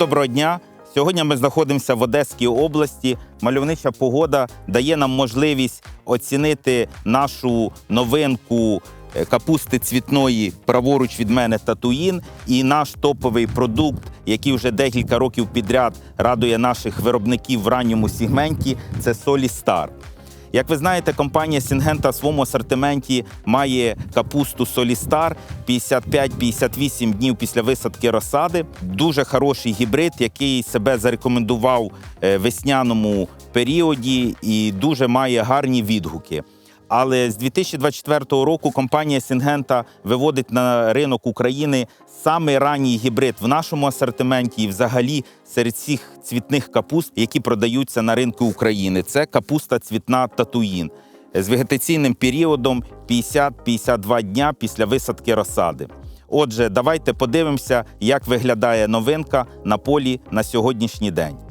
доброго дня. Сьогодні ми знаходимося в Одеській області. Мальовнича погода дає нам можливість оцінити нашу новинку е, капусти цвітної праворуч від мене Татуїн і наш топовий продукт, який вже декілька років підряд радує наших виробників в ранньому сегменті. Це Солі Стар. Як ви знаєте, компанія Сінгента в своєму асортименті має капусту Солістар 55-58 днів після висадки розсади. Дуже хороший гібрид, який себе зарекомендував е, весняному періоді і дуже має гарні відгуки. Але з 2024 року компанія Сінгента виводить на ринок України самий ранній гібрид в нашому асортименті і взагалі серед всіх цвітних капуст, які продаються на ринку України. Це капуста цвітна татуїн з вегетаційним періодом 50-52 дня після висадки розсади. Отже, давайте подивимося, як виглядає новинка на полі на сьогоднішній день.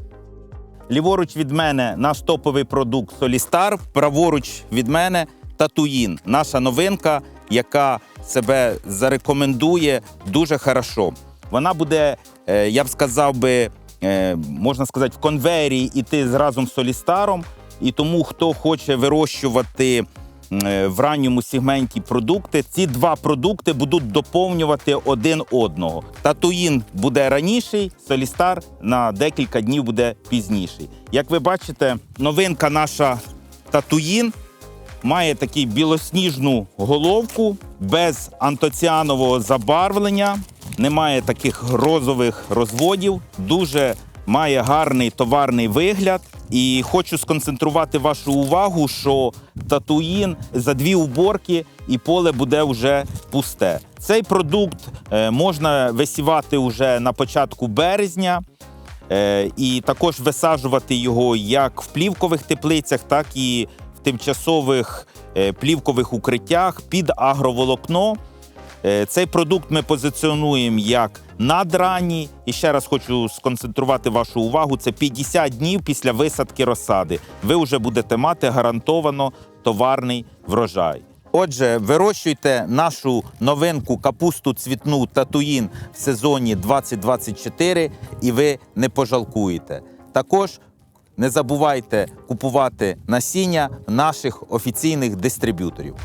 Ліворуч від мене наш топовий продукт Солістар. Праворуч від мене Татуїн, наша новинка, яка себе зарекомендує дуже хорошо. Вона буде, е, я б сказав би, е, можна сказати, в конвейері іти разом з Солістаром. І тому, хто хоче вирощувати в ранньому сегменті продукти, ці два продукти будуть доповнювати один одного. Татуїн буде раніший, Солістар на декілька днів буде пізніший. Як ви бачите, новинка наша Татуїн має таку білосніжну головку без антоціанового забарвлення, немає таких розових розводів, дуже має гарний товарний вигляд. І хочу сконцентрувати вашу увагу, що татуїн за дві уборки і поле буде вже пусте. Цей продукт е, можна висівати вже на початку березня. Е, І також висаджувати його як в плівкових теплицях, так і в тимчасових е, плівкових укриттях під агроволокно. Е, Цей продукт ми позиціонуємо як надранній. І ще раз хочу сконцентрувати вашу увагу: це 50 днів після висадки розсади. Ви вже будете мати гарантовано товарний врожай. Отже, вирощуйте нашу новинку капусту цвітну татуїн в сезоні 2024 і ви не пожалкуєте. Також не забувайте купувати насіння наших офіційних дистриб'юторів.